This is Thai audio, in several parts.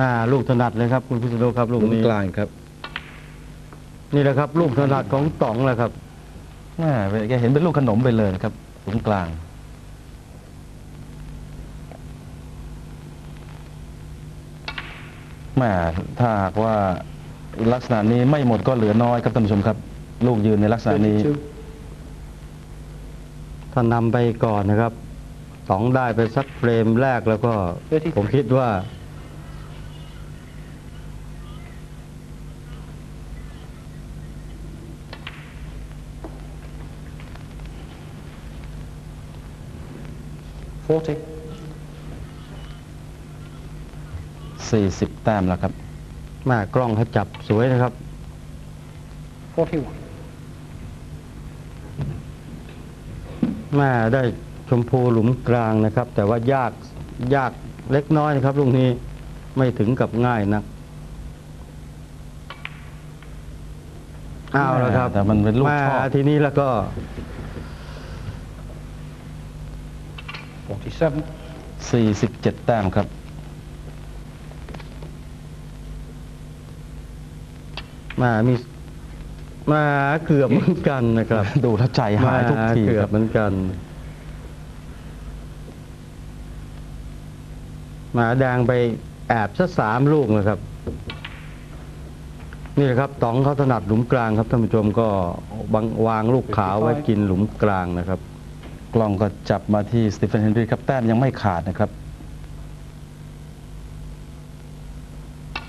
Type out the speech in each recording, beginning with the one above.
น่าลูกถนัดเลยครับ คุณพิษณุครับลูกหลุมนี้กลางครับ นี่แหละครับ ลูกถนัดของต๋องแหละครับแม่แกเห็นเป็นลูกขนมไปเลยครับหลุมกลาง แม่ถ้าหากว่าลักษณะนี้ไม่หมดก็เหลือน้อยครับท่านผู้ชมครับ ลูกยืนในลักษณะนี้ถ้านำไปก่อนนะครับต๋องได้ไปสักเฟรมแรกแล้วก็33ผมคิดว่า 40, 40 แต้มแล้วครับแม่กล้องเขาจับสวยนะครับ 41, แม่ได้ชมพูหลุมกลางนะครับ แต่ว่ายากยากเล็กน้อยนะครับลูกนี้ไม่ถึงกับง่ายนักเอาแล้วครับแต่มันเป็นลูกแม่ชอบทีนี้แล้วก็ 47, 47 แต้มครับ มามีมาเกือบเหมือนกันนะครับ ดูแล้วใจหายทุกทีเกืคอรับบเหมือนกันหมาแดงไปแอบซะสามลูกนะครับ นี่แหละครับต๋องเขาถนัดหลุมกลางครับท่านผู้ชมก็บังวางลูกขาวไว้กินหลุมกลางนะครับ กล้องก็จับมาที่สตีเฟนเฮนรี่ครับแต้มยังไม่ขาดนะครับ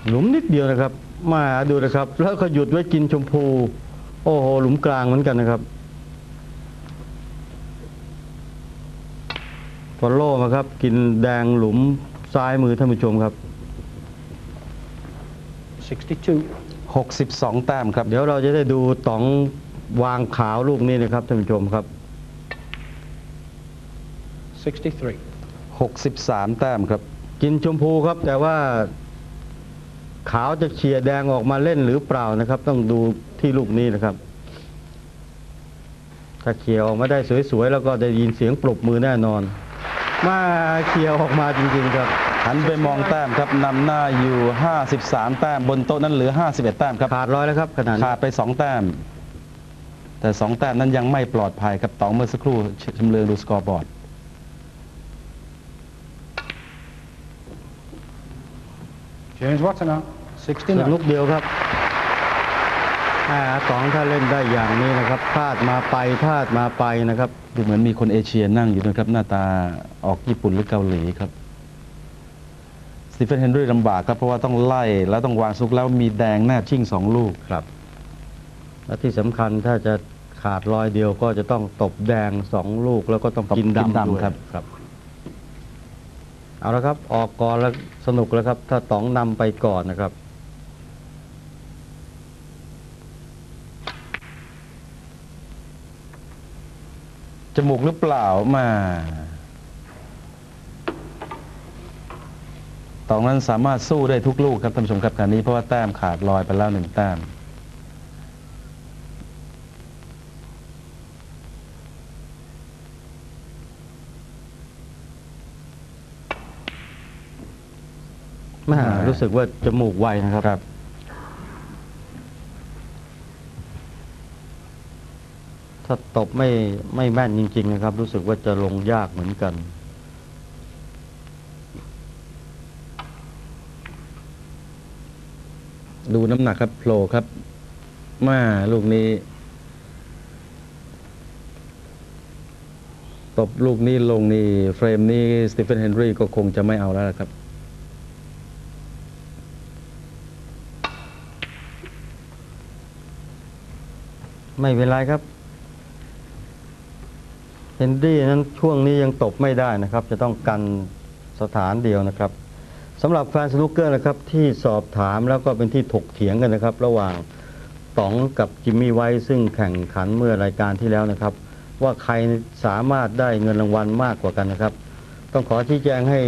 หลุมนิดเดียวนะครับ มาดูนะครับ แล้วก็หยุดไว้กินชมพู โอ้โหหลุมกลางเหมือนกันนะครับฟอลโล่มาครับ กินแดงหลุมซ้ายมือท่านผู้ชมครับ 62, 62แต้มครับ เดี๋ยวเราจะได้ดูต๋องวางขาวลูกนี้นะครับท่านผู้ชมครับ 63, 63 แต้มครับ กินชมพูครับแต่ว่าขาวจะเฉียดแดงออกมาเล่นหรือเปล่านะครับ ต้องดูที่ลูกนี้นะครับ ถ้าเขียวออกมาได้สวยๆ แล้วก็ได้ยินเสียงปรบมือแน่นอน มาเขียวออกมาจริงๆครับ หันไปมองแต้มครับนำหน้าอยู่ 53 แต้มบนโต๊ะนั้นเหลือ 51 แต้มครับขาดร้อยแล้วครับขนาดนี้ขาดไป 2 แต้ม แต่ 2 แต้มนั้นยังไม่ปลอดภัยครับต๋องเมื่อสักครู่ชำเลืองดูสกอร์บอร์ด James Watson ส 69, นุกเดียวครับอ่าสองถ้าเล่นได้อย่างนี้นะครับพลาดมาไปพลาดมาไปนะครับดูเหมือนมีคนเอเชียนั่งอยู่นะครับ หน้าตาออกญี่ปุ่นหรือเกาหลีครับสตีเฟนเฮนรี่ลำบากครับ เพราะว่าต้องไล่แล้วต้องวางซุกแล้วมีแดงแนบชิ่งสองลูกครับ และที่สำคัญถ้าจะขาดรอยเดียวก็จะต้องตบแดงสองลูกแล้วก็ต้องตบกินกินดำดำด้วยครับครับ เอาละครับ ออกก่อนแล้วสนุกแล้วครับ ถ้าต๋องนำไปก่อนนะครับ จมูกหรือเปล่ามาตองนั้นสามารถสู้ได้ทุกลูกครับท่านผู้ชมครับการนี้เพราะว่าแต้มขาดลอยไปแล้วหนึ่งแต้ม แม่รู้สึกว่าจมูกไวนะครับครับ ถ้าตบไม่ไม่แม่นจริง ๆ นะครับ รู้สึกว่าจะลงยากเหมือนกัน ดูน้ำหนักครับโผล่ครับมาลูกนี้ ตบลูกนี้ลงนี่ เฟรมนี้สตีเฟนเฮนรี่ก็คงจะไม่เอาแล้วล่ะครับ ไม่เป็นไรครับเฮนรี่นั้นช่วงนี้ยังตบไม่ได้นะครับ จะต้องกันสถานเดียวนะครับสำหรับแฟนสนุกเกอร์นะครับที่สอบถามแล้วก็เป็นที่ถกเถียงกันนะครับ ระหว่างต๋องกับจิมมี่ไว้ซึ่งแข่งขันเมื่อรายการที่แล้วนะครับ ว่าใครสามารถได้เงินรางวัลมากกว่ากันนะครับ ต้องขอชี้แจงให้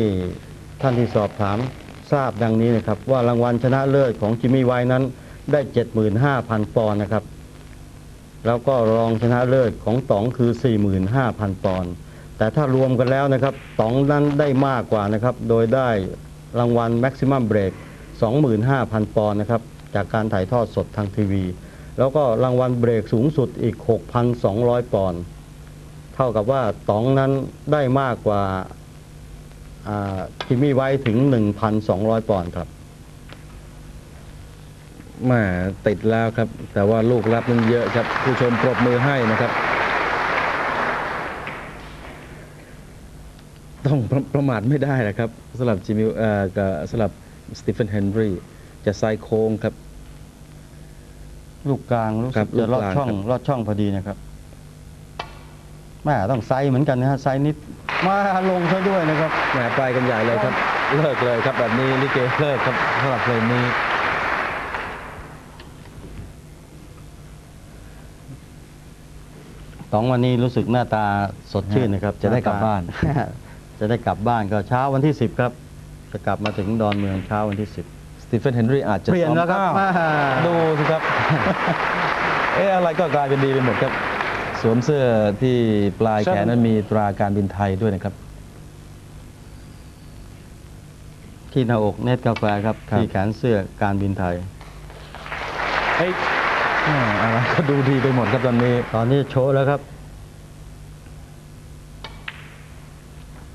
ท่านที่สอบถามทราบดังนี้นะครับ ว่ารางวัลชนะเลิศของจิมมี่ไว้นั้นได้ 75,000 ปอนด์นะครับ แล้วก็รองชนะเลิศของต๋องคือ 45,000 ปอนด์แต่ถ้ารวมกันแล้วนะครับต๋องนั้นได้มากกว่านะครับ โดยได้รางวัล Maximum Break 25,000 ปอนด์นะครับ จากการถ่ายทอดสดทางทีวี แล้วก็รางวัลเบรกสูงสุดอีก 6,200 ปอนด์เท่ากับว่าต๋องนั้นได้มากกว่าทิมมี่ไว้ถึง 1,200 ปอนด์ครับ แหมาติดแล้วครับ แต่ว่าลูกรับมันเยอะครับ ผู้ชมปรบมือให้นะครับ ต้องประประมาทไม่ได้นะครับสำหรับจิมิวเอ่อกับสำหรับสตีเฟนเฮนรี่จะไซโค้งครับ ลูกกลางรู้ครัสึบกจะลอดลูกกลางช่องครับ ลอดช่องพอดีนะครับแม่ต้องไซส์เหมือนกันนะฮะไซส์นิดมาลงซะด้วยนะครับ แหมไปกันใหญ่เลยครับ เลิกเลยครับแบบนี้ลิเกเลิกครับสำหรับเพลงนี้ ตองวันนี้รู้สึกหน้าตาสดชื่นนะครับ จะได้กลับหตบ้าน จะได้กลับบ้านก็เช้าวันที่ 10 ครับ จะกลับมาถึงดอนเมืองเช้าวันที่สตีเฟนเฮนรี่อาจจะเปลี่ยนแล้วครับซ้อมอ้าอ่าดูสิครับ เอ๊ะอะไรก็กลายเป็นดีไปหมดครับ สวมเสื้อที่ปลายแขนนั้นมีตราการบินไทยด้วยนะครับ10ที่หน้าอกเน็ตกาแฟครับครับ ที่แขนเสื้อการบินไทย Eight. แหม อะไรก็ดูดีไปหมดครับตอนนี้ ตอนนี้โชว์แล้วครับ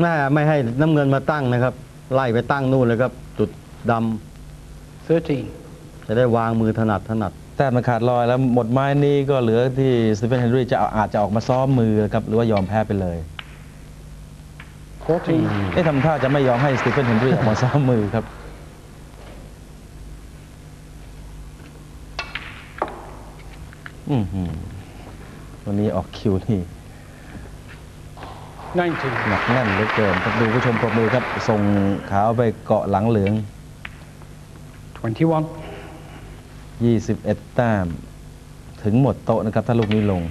น่าไม่ให้น้ำเงินมาตั้งนะครับ ไล่ไปตั้งนู่นเลยครับ จุดดำ 13. จะได้วางมือถนัดถนัดแต่มันขาดลอยแล้วหมดไม้นี้ก็เหลือที่สตีเฟนเฮนรี่จะเอาอาจจะออกมาซ้อมมือครับ หรือว่ายอมแพ้ไปเลย 14. เอ๊ะทำท่าจะไม่ยอมให้สตีเฟนเฮนรี่ออกมาซ้อมมือครับ อือหือ วันนี้ออกคิวนี่ 19. หนักแน่นเหลือเกินครับดูผู้ชมปรบมือครับส่งขาวไปเกาะหลังเหลือง 21. 21แต้มถึงหมดโต๊ะนะครับ ถ้าลูกนี้ลง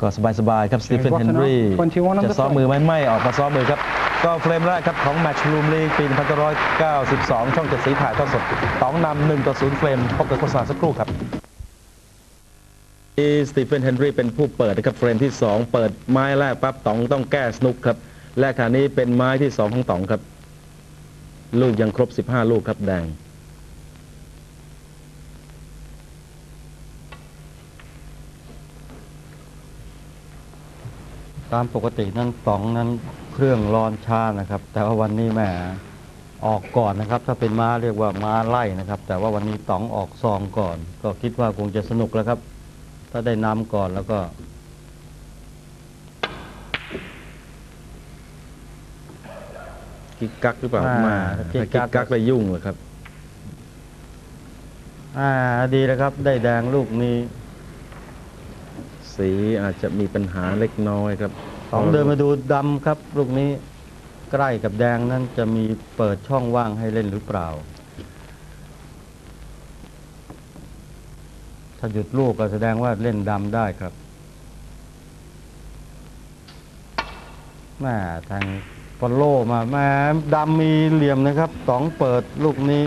ก็สบายๆครับสตีเฟน James เฮนรี่ Watson 21 on จะ the ซ้อม front มือไหมไม่ออกมาซ้อมมือครับ ก็เฟรมแรกครับของแมตช์ลูมลีกปี1992 ช่องเจ็ดสีถ่ายทอดสดต้องนำ1ต่อ0เฟรมพบกับโฆษณาสักครู่ครับ สตีเฟนเฮนรี่เป็นผู้เปิดนะครับเฟรมที่ 2 เปิดไม้แรกปั๊บต๋องต้องแก้สนุกครับ และขณะนี้เป็นไม้ที่ 2 ของต๋องครับ ลูกยังครบ 15 ลูกครับแดง ตามปกตินั้นตองนั้นเครื่องร้อนช้านะครับ แต่ว่าวันนี้แหมออกก่อนนะครับ ถ้าเป็นม้าเรียกว่าม้าไล่นะครับ แต่ว่าวันนี้ตองออกซองก่อน ก็คิดว่าคงจะสนุกแล้วครับ ถ้าได้นำก่อนแล้วก็ กิ๊กกักหรือเปล่าอ่ามากิ๊ถ้ากกักกิ๊กกักเลยยุ่งเลยครับ อ่า ดีแล้วครับ ได้แดงลูกนี้สีอาจจะมีปัญหาเล็กน้อยครับตองเดินมาดูดำครับ ลูกนี้ใกล้กับแดงนั้นจะมีเปิดช่องว่างให้เล่นหรือเปล่า ถ้าหยุดลูกก็แสดงว่าเล่นดำได้ครับแม่ทางฟอลโล่มาแม่ดำมีเหลี่ยมนะครับตองเปิดลูกนี้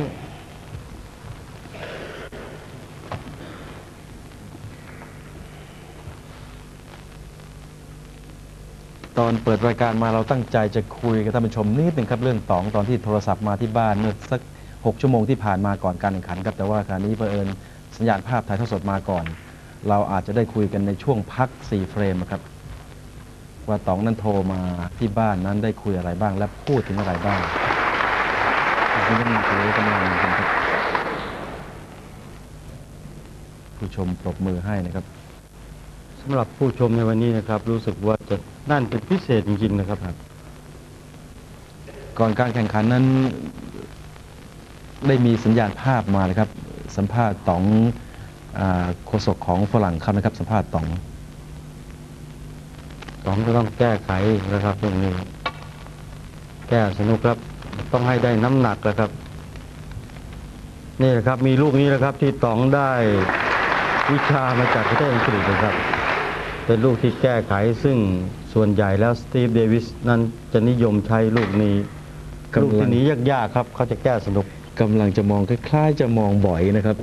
ตอนเปิดรายการมาเราตั้งใจจะคุยกับท่านผู้ชมนิดหนึ่งครับเรื่องตองตอนที่โทรศัพท์มาที่บ้านเมื่อสัก 6 ชั่วโมงที่ผ่านมาก่อนการแข่งขันครับแต่ว่าคราวนี้เผอิญ สัญญาณภาพถ่ายทอดสดมาก่อน เราอาจจะได้คุยกันในช่วงพัก 4 เฟรมครับ ว่าตองนั้นโทรมาที่บ้านนั้นได้คุยอะไรบ้าง และพูดถึงอะไรบ้างนี่กำลังคุยกำลังกันครับ ผู้ชมปรบมือให้นะครับสำหรับผู้ชมในวันนี้นะครับ รู้สึกว่าจะนั่นเป็นพิเศษจริงๆนะครับก่อนการแข่งขันนั้น ได้มีสัญญาณภาพมาเลยครับ สัมภาษณ์ต๋องโฆษกของฝรั่งครับนะครับ สัมภาษณ์ต๋องตองก็ต้องแก้ไขนะครับตรงนี้ แก้สนุกครับ ต้องให้ได้น้ำหนักแล้วครับ นี่แหละครับมีลูกนี้แหละครับ ที่ตองได้วิชามาจากประเทศอังกฤษนะครับ เป็นลูกที่แก้ไขซึ่งส่วนใหญ่แล้วสตีฟเดวิสนั้นจะนิยมใช้ลูกนี้ ลูกที่นี้ยากๆครับ เขาจะแก้สนุก กำลังจะมองคล้ายๆ จะมองบ่อยนะครับ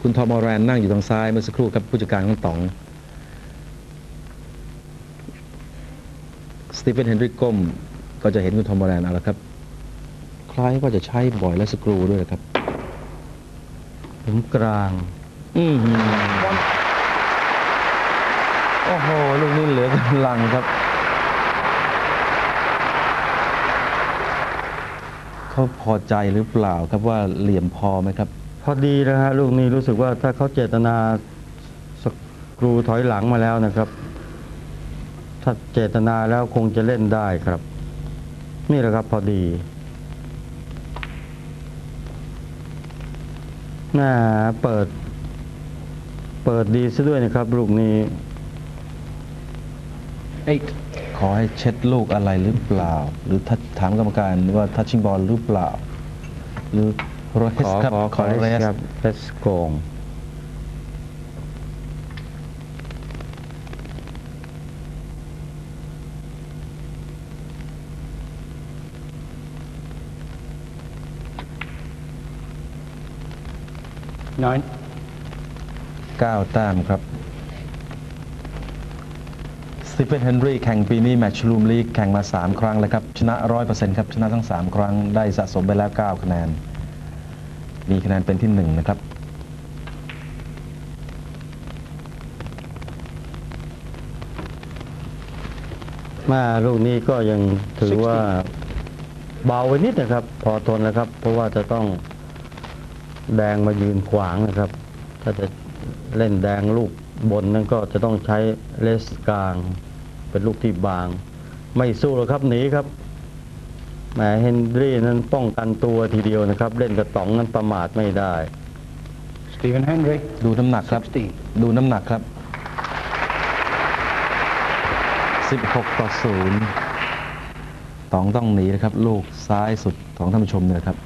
คุณทอมอแรนนั่งอยู่ทางซ้ายเมื่อสักครู่ครับผู้จัดการของต๋องสตีเฟนเฮนริกก้มก็จะเห็นคุณทอมอแรนเอาละครับคคล้ายว่าจะใช้บ่อยและสกรูด้วยครับหลุมกลาง อือหือโอ้โห ลูกนี้เหลือกำลังครับ เขาพอใจหรือเปล่าครับว่าเหลี่ยมพอไหมครับ พอดีนะฮะลูกนี้รู้สึกว่าถ้าเขาเจตนาสกรูถอยหลังมาแล้วนะครับ ถ้าเจตนาแล้วคงจะเล่นได้ครับ นี่แหละครับพอดีน่าเปิด เปิดดีซะด้วยนะครับ ลูกนี้ Eight. ขอให้เช็ดลูกอะไรหรือเปล่า หรือทัชถามกรรมการว่าทัชชิงบอลหรือเปล่า หรือโรเฮขสอครับขอขอเรสครับเลสโกง Nine. เก้าแต้มครับส ตีเฟนเฮนรีแข่งปีนี้แมตช์ลูมลีกแข่งมา 3 ครั้งแล้วครับ ชนะ 100%ครับชนะทั้ง 3 ครั้งได้สะสมไปแล้ว 9 คะแนน มีคะแนนเป็นที่ 1 นะครับ มาลูกนี้ก็ยังถือว่าเบาไปนิดนะครับ พอทนแล้วครับ เพราะว่าจะต้องแดงมายืนขวางนะครับ ถ้าจะเล่นแดงลูก บนนั้นก็จะต้องใช้เลสกลาง เป็นลูกที่บาง ไม่สู้หรอกครับหนีครับแหมเฮนรี่นั้นป้องกันตัวทีเดียวนะครับ เล่นกระต๋องนั้นประมาทไม่ได้ Stephen Hendry. ดูน้ำหนักครับ16ดูน้ำหนักครับ 16 ต่อ 0ตองต้องหนีนะครับ ลูกซ้ายสุดของท่านผู้ชมเนี่ยครับ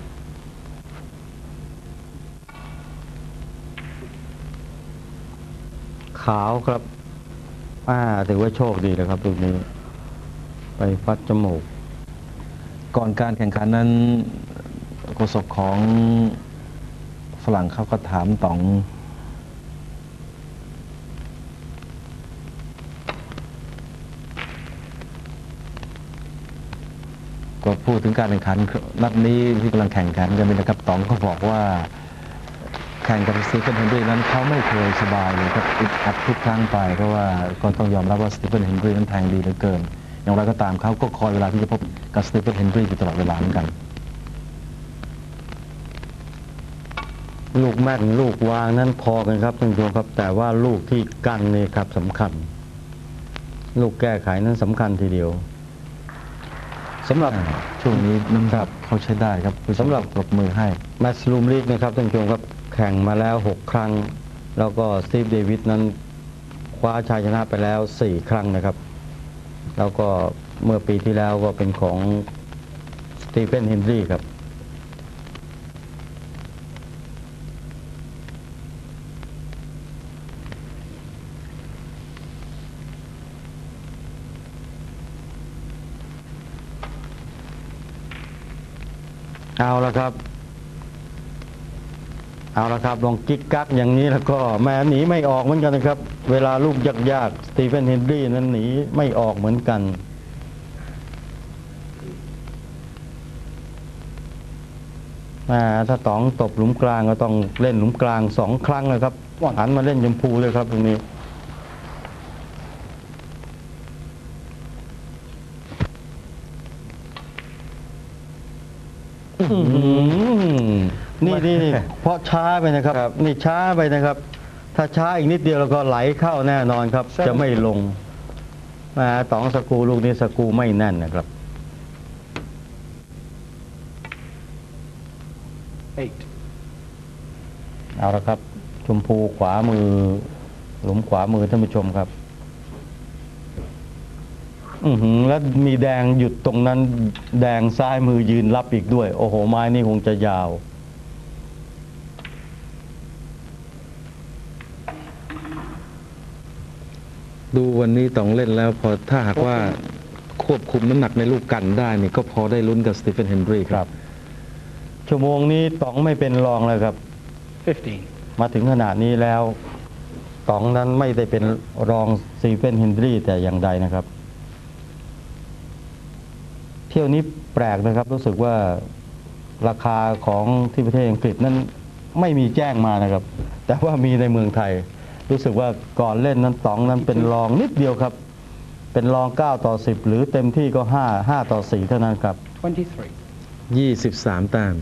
ขาวครับอ่าถือว่าโชคดีเลยครับลูกนี้ ไปฟัดจมูก ก่อนการแข่งขันนั้นโฆษกของฝรั่งเขาก็ถามต๋อง ก็พูดถึงการแข่งขันนัดนี้ที่กำลังแข่งขันกันนี่นะครับต๋องก็บอกว่า ข่งกับสตีเฟนเฮนรี่นั้นเขาไม่เคยสบายเลยครับอึดอัดทุกครั้งไปเพราะว่าก็ต้องยอมรับว่าสตีเฟนเฮนรี่นั้นแทงดีเหลือเกิน อย่างไรก็ตามเขาก็คอยเวลาที่จะพบกับสตีเฟนเฮนรี่อยู่ตลอดเวลาเหมือนกัน ลูกแม่นลูกวางนั้นพอกันครับท่านผู้ชมครับ แต่ว่าลูกที่กันนี่ครับสำคัญ ลูกแก้ไขนั้นสำคัญทีเดียวสำหรับช่วงนี้น้ำหนักเขาใช้ได้ครับผู้ชมสำหรับปรบมือให้แมตช์ลูมลีกนะครับท่านผู้ชมครับแข่งมาแล้ว 6 ครั้ง แล้วก็สตีฟเดวิดนั้นคว้าชัยชนะไปแล้ว 4 ครั้งนะครับ แล้วก็เมื่อปีที่แล้วก็เป็นของสตีเฟนเฮนรี่ครับ เอาละครับ เอาละครับลองกิ๊กกักอย่างนี้แล้วก็แม้หนีไม่ออกเหมือนกันนะครับ เวลาลูกยากๆสตีเฟนเฮนรี่นั้นหนีไม่ออกเหมือนกันอ่ถ้าตองตบหลุมกลางก็ต้องเล่นหลุมกลางสองครั้งนะครับหันมาเล่นยมพูเลยครับตรงนี้อื นี่นี่นี่เพราะช้าไปนะครับนี่ช้าไปนะครับ ถ้าช้าอีกนิดเดียวแล้วก็ไหลเข้าแน่นอนครับจะไม่ลงอ่าต๋องสกรูลูกนี้สกรูไม่แน่นนะครับ Eight. เอาละครับ ชมพูขวามือ หลุมขวามือท่านผู้ชมครับ อือหือแล้วมีแดงหยุดตรงนั้น แดงซ้ายมือยืนรับอีกด้วย โอ้โห ไม้นี่คงจะยาว ดูวันนี้ต้องเล่นแล้วพอถ้าหากว่าควบคุมน้ำหนักในลูกกันได้นี่ก็พอได้ลุ้นกับสตีเฟนเฮนรี่ครับ ชั่วโมงนี้ต๋องไม่เป็นรองเลยครับ Fifteen. มาถึงขนาดนี้แล้วต๋องนั้นไม่ได้เป็นรองสตีเฟนเฮนรี่แต่อย่างใดนะครับ เที่ยวนี้แปลกนะครับ รู้สึกว่าราคาของที่ประเทศอังกฤษนั้นไม่มีแจ้งมานะครับ แต่ว่ามีในเมืองไทย รู้สึกว่าก่อนเล่นนั้นต๋องนั้นเป็นรองนิดเดียวครับ เป็นรอง 9 ต่อ 10 หรือเต็มที่ก็ 5 5 ต่อ 4 เท่านั้นครับ 23. 23แต้ม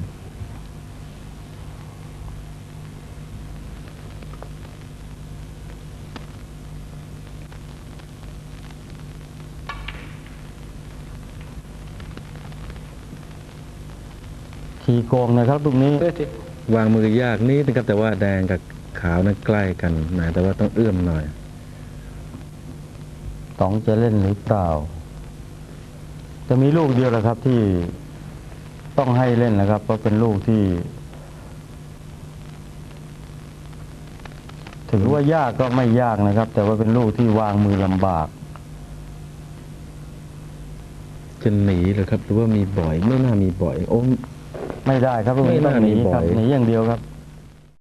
ทีโกงนะครับลูกนี้ 30. วางมือยากนิดนะครับแต่ว่าแดงกับ ขาวนั้นใกล้กันนะแต่ว่าต้องเอื้อมหน่อยต๋องจะเล่นหรือเปล่า จะมีลูกเดียวแหละครับที่ต้องให้เล่นนะครับ เพราะเป็นลูกที่ ถือว่ายากก็ไม่ยากนะครับ แต่ว่าเป็นลูกที่วางมือลำบาก จะหนีเหรือครับ หรือว่ามีบ่อย ไม่น่ามีบ่อย โอ้ไม่ได้ครับลูกนี้ไม่ต้องน่าหนีมีครับบ่อยหนีอย่างเดียวครับ